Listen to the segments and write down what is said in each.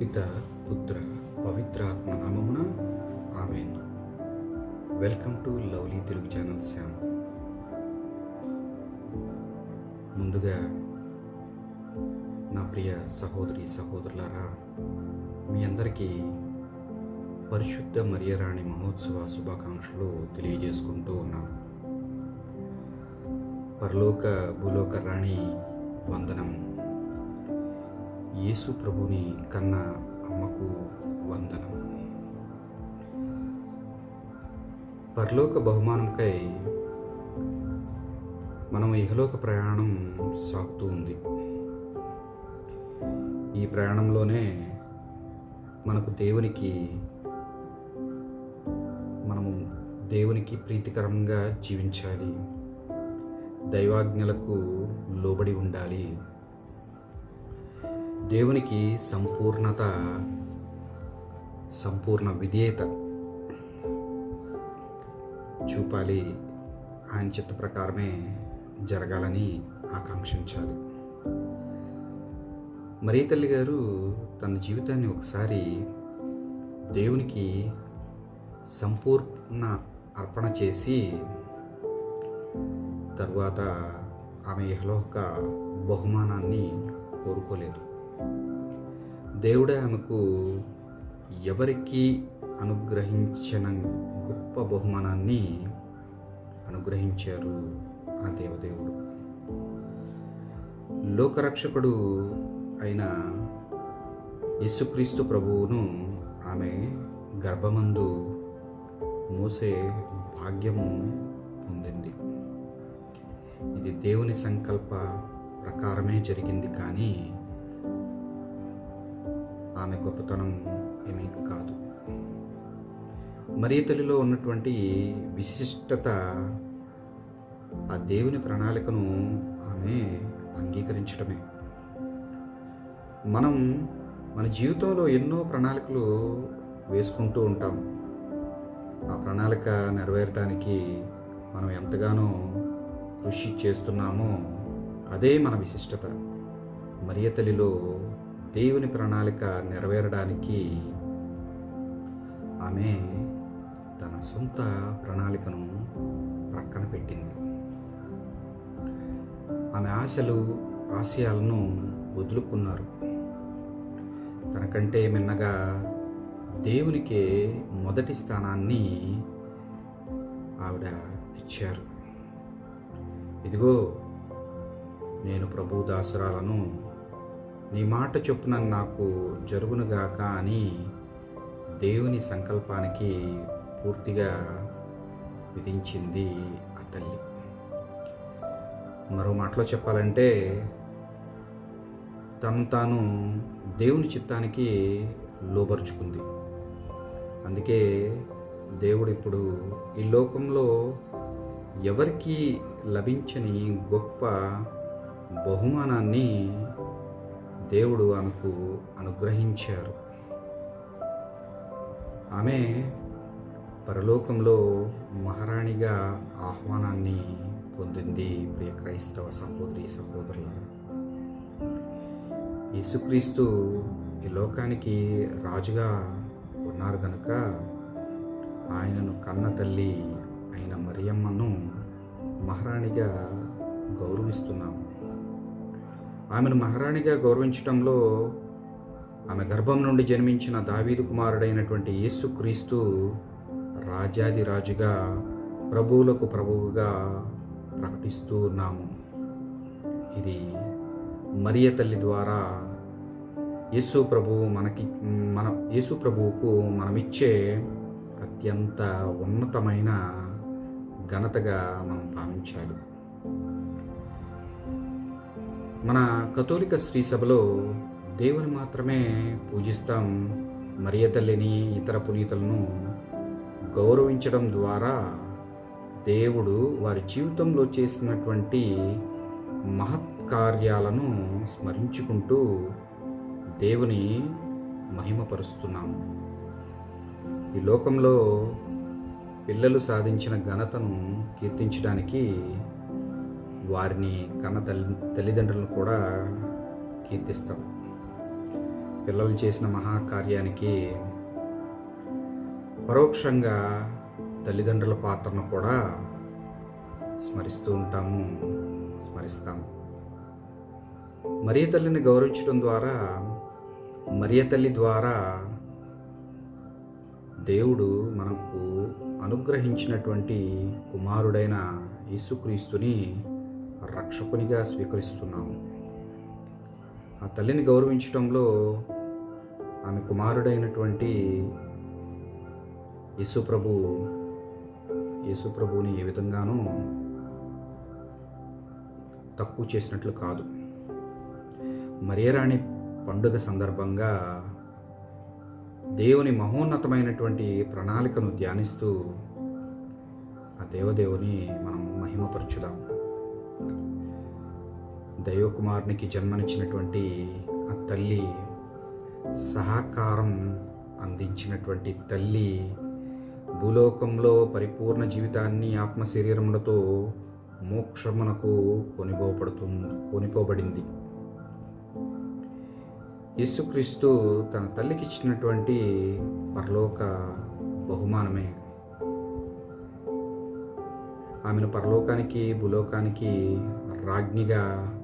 పిత పుత్ర పవిత్రాత్మ నామమున ఆమె welcome to lovely Telugu channel Shyam ముందుగా నా ప్రియ సహోదరి సహోదరులారా మీ అందరికీ పరిశుద్ధ మరియరాణి మహోత్సవ శుభాకాంక్షలు తెలియజేసుకుంటూ ఉన్నాను. పరలోక భూలోక రాణి వందనం. యేసు ప్రభుని కన్న అమ్మకు వందనం. పరలోక బహుమానంకై మనం ఇహలోక ప్రయాణం సాగుతూ ఉంది. ఈ ప్రయాణంలోనే మనకు దేవునికి మనము దేవునికి ప్రీతికరంగా జీవించాలి. దైవాజ్ఞలకు లోబడి ఉండాలి. దేవునికి సంపూర్ణత సంపూర్ణ విధేయత చూపాలి ఆయన చిత్త ప్రకారమే జరగాలని ఆకాంక్షించాలి. మరీ తల్లి గారు తన జీవితాన్ని ఒకసారి దేవునికి సంపూర్ణ అర్పణ చేసి తరువాత ఆమె ఇహలోక బహుమానాన్ని కోరుకోలేదు. దేవుడే ఆమెకు ఎవరికి అనుగ్రహించిన గొప్ప బహుమానాన్ని అనుగ్రహించారు ఆ దేవదేవుడు. లోకరక్షకుడు అయిన యేసుక్రీస్తు ప్రభువును ఆమె గర్భమందు మోసే భాగ్యము పొందింది. ఇది దేవుని సంకల్ప ప్రకారమే జరిగింది కానీ ఆమె గొప్పతనం ఏమీ కాదు. మరియ తల్లిలో ఉన్నటువంటి విశిష్టత ఆ దేవుని ప్రణాళికను ఆమె అంగీకరించడమే. మనం మన జీవితంలో ఎన్నో ప్రణాళికలు వేసుకుంటూ ఉంటాం. ఆ ప్రణాళిక నెరవేరడానికి మనం ఎంతగానో కృషి చేస్తున్నామో అదే మన విశిష్టత. మరియ తల్లిలో దేవుని ప్రణాళిక నెరవేరడానికి ఆమె తన సొంత ప్రణాళికను ప్రక్కన పెట్టింది. ఆమె ఆశలు ఆశయాలను వదులుకున్నారు. తనకంటే మిన్నగా దేవునికే మొదటి స్థానాన్ని ఆవిడ ఇచ్చారు. ఇదిగో నేను ప్రభు దాసురాలను నీ మాట చొప్పున నాకు జరుగునుగాక అని దేవుని సంకల్పానికి పూర్తిగా విధించింది ఆ తల్లి. మరో మాటలో చెప్పాలంటే తను తాను దేవుని చిత్తానికి లోబరుచుకుంది. అందుకే దేవుడు ఇప్పుడు ఈ లోకంలో ఎవరికి లభించని గొప్ప బహుమానాన్ని దేవుడు ఆమెకు అనుగ్రహించారు. ఆమె పరలోకంలో మహారాణిగా ఆహ్వానాన్ని పొందింది ప్రియ క్రైస్తవ సహోదరి సహోదరుల యేసుక్రీస్తు ఈ లోకానికి రాజుగా ఉన్నారు గనుక ఆయనను కన్న తల్లి అయిన మరియమ్మను మహారాణిగా గౌరవిస్తున్నాము. ఆమెను మహారాణిగా గౌరవించడంలో ఆమె గర్భం నుండి జన్మించిన దావీదు కుమారుడైనటువంటి యేసుక్రీస్తు రాజాదిరాజుగా ప్రభువులకు ప్రభువుగా ప్రకటిస్తూ ఉన్నాము. ఇది మరియ తల్లి ద్వారా యేసు ప్రభువు మనకి మన యేసు ప్రభువుకు మనమిచ్చే అత్యంత ఉన్నతమైన ఘనతగా మనం భావించాలి. మన కథోలిక స్త్రీ సభలో దేవుని మాత్రమే పూజిస్తాం. మరియ తల్లిని ఇతర పునీతులను గౌరవించడం ద్వారా దేవుడు వారి జీవితంలో చేసినటువంటి మహత్ కార్యాలను స్మరించుకుంటూ దేవుని మహిమపరుస్తున్నాము ఈ లోకంలో పిల్లలు సాధించిన ఘనతను కీర్తించడానికి వారిని కన్న తల్లి తల్లిదండ్రులను కూడా కీర్తిస్తాం. పిల్లలు చేసిన మహాకార్యానికి పరోక్షంగా తల్లిదండ్రుల పాత్రను కూడా స్మరిస్తూ ఉంటాము స్మరిస్తాము మరియ తల్లిని గౌరవించడం ద్వారా మరియ తల్లి ద్వారా దేవుడు మనకు అనుగ్రహించినటువంటి కుమారుడైన యేసుక్రీస్తుని రక్షకునిగా స్వీకరిస్తున్నాము. ఆ తల్లిని గౌరవించడంలో ఆమె కుమారుడైనటువంటి యేసుప్రభు యేసుప్రభుని ఏ విధంగానూ తక్కువ చేసినట్లు కాదు. మరియరాణి పండుగ సందర్భంగా దేవుని మహోన్నతమైనటువంటి ప్రణాళికను ధ్యానిస్తూ ఆ దేవదేవుని మనం మహిమపరచుదాము. దైవకుమారునికి జన్మనిచ్చినటువంటి ఆ తల్లి సహకారం అందించినటువంటి తల్లి భూలోకంలో పరిపూర్ణ జీవితాన్ని ఆత్మ శరీరములతో మోక్షమునకు కొనిపోబడుతు కొనిపోబడింది. యేసుక్రీస్తు తన తల్లికి ఇచ్చినటువంటి పరలోక బహుమానమే. ఆమెను పరలోకానికి భూలోకానికి రాజ్ఞిగా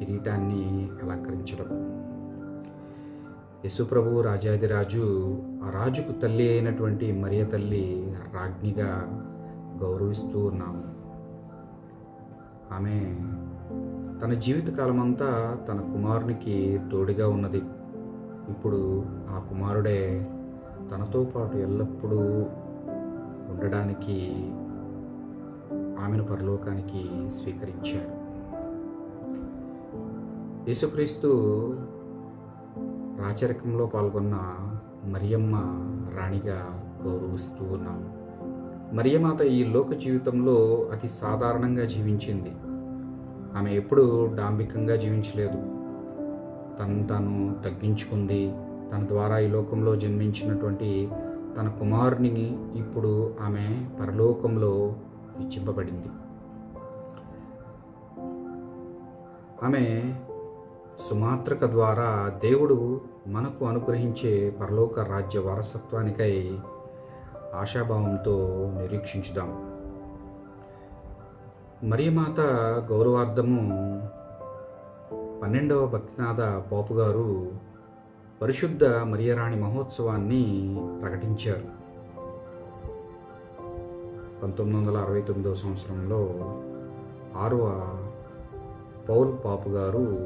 కిరీటాన్ని అలంకరించడం. యశుప్రభు రాజాదిరాజు ఆ రాజుకు తల్లి అయినటువంటి మరియ తల్లి రాజ్ఞిగా గౌరవిస్తూ ఉన్నాము. ఆమె తన జీవితకాలమంతా తన కుమారునికి తోడుగా ఉన్నది. ఇప్పుడు ఆ కుమారుడే తనతో పాటు ఎల్లప్పుడూ ఉండడానికి ఆమెను పరలోకానికి స్వీకరించాడు. యేసుక్రీస్తు రాచరికంలో పాల్గొన్న మరియమ్మ రాణిగా గౌరవిస్తూ ఉన్నాము మరియమాత ఈ లోక జీవితంలో అతి సాధారణంగా జీవించింది. ఆమె ఎప్పుడూ డాంబికంగా జీవించలేదు. తను తాను తగ్గించుకుంది. తన ద్వారా ఈ లోకంలో జన్మించినటువంటి తన కుమారుని ఇప్పుడు ఆమె పరలోకంలో ఇచ్చింపబడింది ఆమె సుమాత్రక ద్వారా దేవుడు మనకు అనుగ్రహించే పరలోక రాజ్య వారసత్వానికై ఆశాభావంతో నిరీక్షించుదాం. మరియమాత గౌరవార్థము పన్నెండవ భక్తినాథ పోపు గారు పరిశుద్ధ మరియరాణి మహోత్సవాన్ని ప్రకటించారు. పంతొమ్మిది వందల అరవై తొమ్మిదవ సంవత్సరంలో ఆర్వ పౌల్ పాపు గారు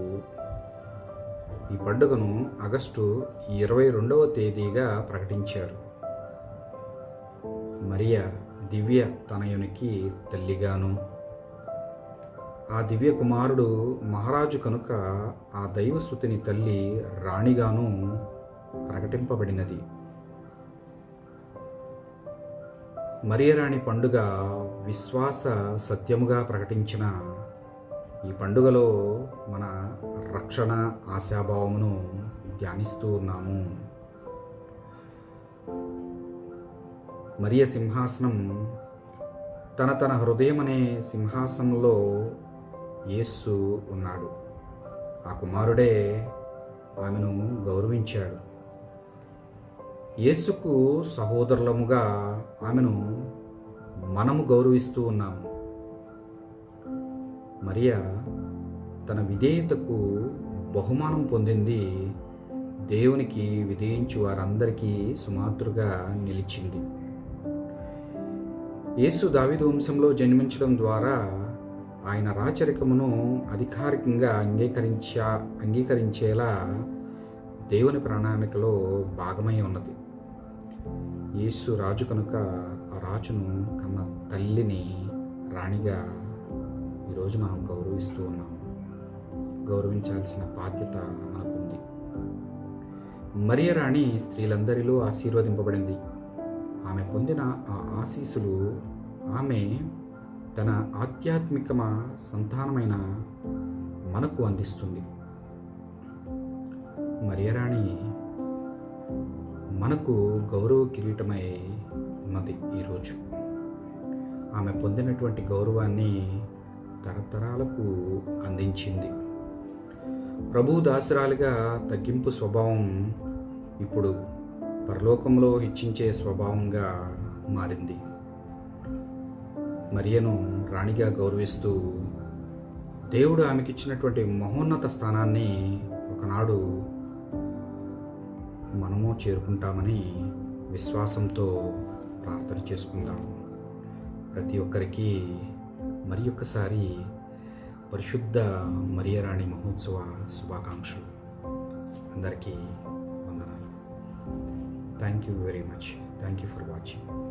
ఈ పండుగను ఆగస్టు ఇరవై రెండవ తేదీగా ప్రకటించారు. మరియ దివ్య తనయునికి తల్లిగాను. ఆ దివ్య కుమారుడు మహారాజు కనుక ఆ దైవశ్రుతిని తల్లి రాణిగాను ప్రకటింపబడినది. మరియరాణి పండుగ విశ్వాస సత్యముగా ప్రకటించిన ఈ పండుగలో మన రక్షణ ఆశాభావమును ధ్యానిస్తూ ఉన్నాము. మరియ సింహాసనం తన తన హృదయం అనే సింహాసనంలో యేస్సు ఉన్నాడు. ఆ కుమారుడే ఆమెను గౌరవించాడు. యేసుకు సహోదరులముగా ఆమెను మనము గౌరవిస్తూ ఉన్నాము. మరియా తన విధేయతకు బహుమానం పొందింది. దేవునికి విధేయించు వారందరికీ సుమాతృగా నిలిచింది. యేసు దావిదు వంశంలో జన్మించడం ద్వారా ఆయన రాచరికమును అధికారికంగా అంగీకరించా అంగీకరించేలా దేవుని ప్రణాళికలో భాగమై ఉన్నది. యేసు రాజు కనుక ఆ రాజును కన్న తల్లిని రాణిగా ఈరోజు మనం గౌరవిస్తూ ఉన్నాం గౌరవించాల్సిన బాధ్యత మనకుంది. మరియ రాణి స్త్రీలందరిలో ఆశీర్వదింపబడింది. ఆమె పొందిన ఆ ఆశీస్సులు ఆమె తన ఆధ్యాత్మిక సంతానమైన మనకు అందిస్తుంది. మరియరాణి మనకు గౌరవ కిరీటమై ఉన్నది ఈరోజు. ఆమె పొందినటువంటి గౌరవాన్ని తరతరాలకు అందించింది. ప్రభు దాసురాలిగా తగ్గింపు స్వభావం ఇప్పుడు పరలోకంలో హెచ్చించే స్వభావంగా మారింది. మరియను రాణిగా గౌరవిస్తూ దేవుడు ఆమెకిచ్చినటువంటి మహోన్నత స్థానాన్ని ఒకనాడు మనము చేరుకుంటామని విశ్వాసంతో ప్రార్థన చేసుకుందాం. ప్రతి ఒక్కరికి మరి ఒక్కసారి పరిశుద్ధ మరియరాణి మహోత్సవ శుభాకాంక్షలు. అందరికీ వందనాలు. Thank you very much thank you for watching